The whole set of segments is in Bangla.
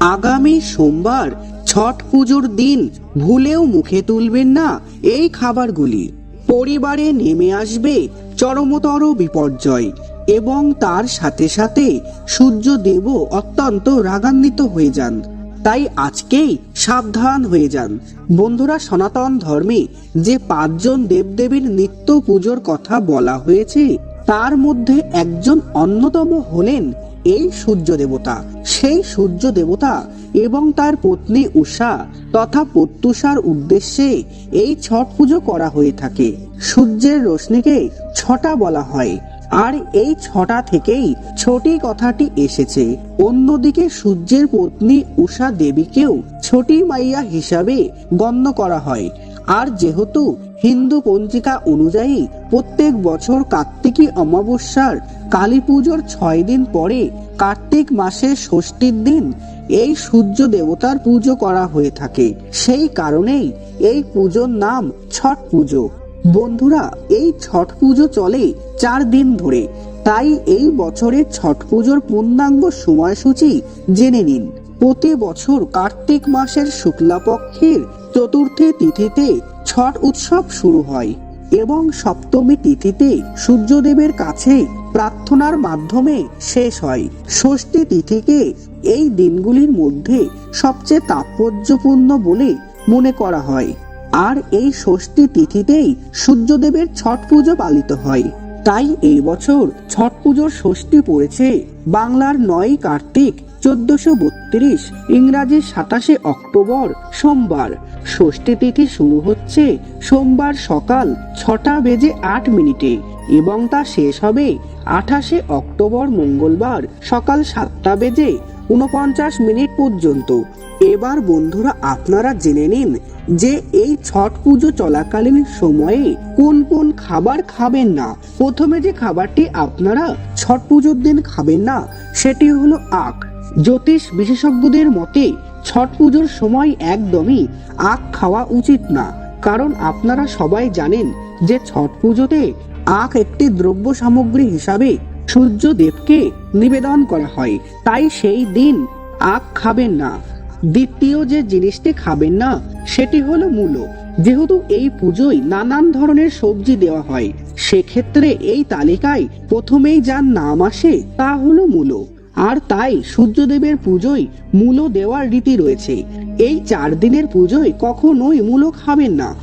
আগামী সোমবার ছট পুজোর দিন ভুলেও মুখে তুলবেন না এই খাবারগুলি। পরিবারে নেমে আসবে চরমতর বিপর্যয় এবং তার সাথে সাথে সূর্য সূর্যদেবও অত্যন্ত রাগান্বিত হয়ে যান। তাই আজকেই সাবধান হয়ে যান। বন্ধুরা, সনাতন ধর্মে যে পাঁচজন দেবদেবীর নিত্য পুজোর কথা বলা হয়েছে তার মধ্যে একজন অন্যতম হলেন এই সূর্য দেবতা। সেই সূর্য দেবতা এবং তার পত্নী উষা তথা প্রত্যুষার উদ্দেশ্যে এই ছট পুজো করা হয়ে থাকে। সূর্যের রশ্মিকে ছটা বলা হয়। আর এই ছটা থেকেই ছোটি কথাটি এসেছে। অন্যদিকে সূর্যের পত্নী উষা দেবীকেও ছোটি মাইয়া হিসাবে গণ্য করা হয়। আর যেহেতু হিন্দু পঞ্জিকা অনুযায়ী প্রত্যেক বছর কার্তিকী অমাবস্যার কালী পুজোর ছয় দিন পরে কার্তিক মাসের ষষ্ঠীর দিন এই সূর্য দেবতার পুজো করা হয়ে থাকে। সেই কারণেই এই পুজোর নাম ছট পুজো। বন্ধুরা, এই ছট পুজো চলে চার দিন ধরে। তাই এই বছরের ছট পুজোর পূর্ণাঙ্গ সময়সূচি জেনে নিন। প্রতি বছর কার্তিক মাসের শুক্লাপক্ষের চতুর্থী তিথিতে ছট উৎসব শুরু হয় এবং সপ্তমী তিথিতে সূর্যদেবের কাছে প্রার্থনার মাধ্যমে শেষ হয়। ষষ্ঠী তিথিকে এই দিনগুলির মধ্যে সবচেয়ে তাৎপর্যপূর্ণ বলে মনে করা হয়। আর এই ষষ্ঠী তিথিতেই সূর্যদেবের ছট পুজো পালিত হয়। তাই এই বছর ছট পুজোর ষষ্ঠী পড়েছে বাংলার নয় কার্তিক চোদ্দশো বত্রিশ ইংরাজি সাতাশে অক্টোবর সোমবার। ষষ্ঠী তিথি শুরু হচ্ছে সোমবার সকাল ছটা বেজে আট মিনিটে এবং তা শেষ হবে আঠাশে অক্টোবর মঙ্গলবার সকাল সাতটা বেজে উনপঞ্চাশ মিনিট পর্যন্ত। এবার বন্ধুরা আপনারা জেনে নিন যে এই ছট পুজো চলাকালীন সময়ে কোন কোন খাবার খাবেন না। প্রথমে যে খাবারটি আপনারা ছট পুজোর দিন খাবেন না, সেটি হলো আখ। জ্যোতিষ বিশেষজ্ঞদের মতে ছট পুজোর সময় একদমই আখ খাওয়া উচিত না। কারণ আপনারা সবাই জানেন যে ছট পুজোতে আখ একটি দ্রব্য সামগ্রী হিসাবে সূর্যদেবকে নিবেদন করা হয়। তাই সেই দিন আখ খাবেন না। দ্বিতীয় যে জিনিসটি খাবেন না, সেটি হলো মূলো। যেহেতু এই পুজোয় নানান ধরনের সবজি দেওয়া হয়, সেক্ষেত্রে এই তালিকায় প্রথমেই যার নাম আসে তা হলো মূলো। আর তাই সূর্যদেবের পুজোয় মূলো দেওয়ার রীতি রয়েছে। এই চার দিনের পুজোয় কখনোই মূলো খাবেন না।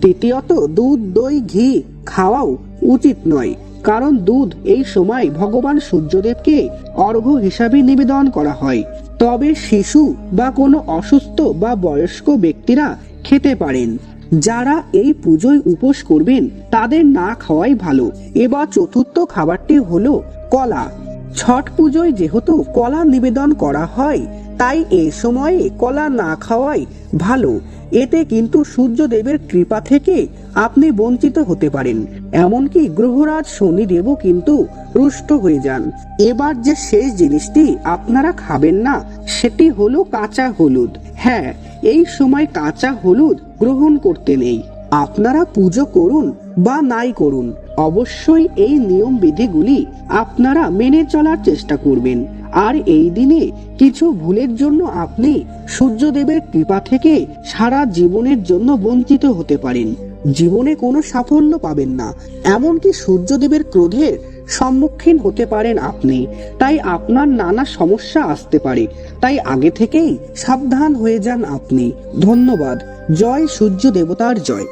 তৃতীয়ত, দুধ, দই, ঘি খাওয়াও উচিত নয়, কারণ দুধ এই সময় ভগবান সূর্যদেবকে অর্ঘ্য হিসাবে নিবেদন করা হয়। তবে শিশু বা কোনো অসুস্থ বা বয়স্ক ব্যক্তিরা খেতে পারেন। যারা এই পুজোয় উপোস করবেন, তাদের না খাওয়াই ভালো। এবার চতুর্থ খাবারটি হলো কলা। ছট পুজোয় যেহেতু কলা নিবেদন করা হয়, তাই এ সময়ে কলা না খাওয়াই ভালো। এতে কিন্তু সূর্যদেবের কৃপা থেকে আপনি বঞ্চিত হতে পারেন। এমনকি গ্রহরাজ শনিদেবও কিন্তু রুষ্ট হয়ে যান। এবার যে শেষ জিনিসটি আপনারা খাবেন না, সেটি হলো কাঁচা হলুদ। হ্যাঁ এই সময় কাঁচা হলুদ গ্রহণ করতে নেই। আপনারা পুজো করুন বা নাই করুন, অবশ্যই এই নিয়ম বিধিগুলি আপনারা মেনে চলার চেষ্টা করবেন। আর এই দিনে কিছু ভুলের জন্য আপনি সূর্যদেবের কৃপা থেকে সারা জীবনের জন্য বঞ্চিত হতে পারেন। জীবনে কোনো সাফল্য পাবেন না। এমনকি সূর্যদেবের ক্রোধের সম্মুখীন হতে পারেন আপনি। তাই আপনার নানা সমস্যা আসতে পারে। তাই আগে থেকেই সাবধান হয়ে যান আপনি। ধন্যবাদ। জয় সূর্য দেবতার জয়।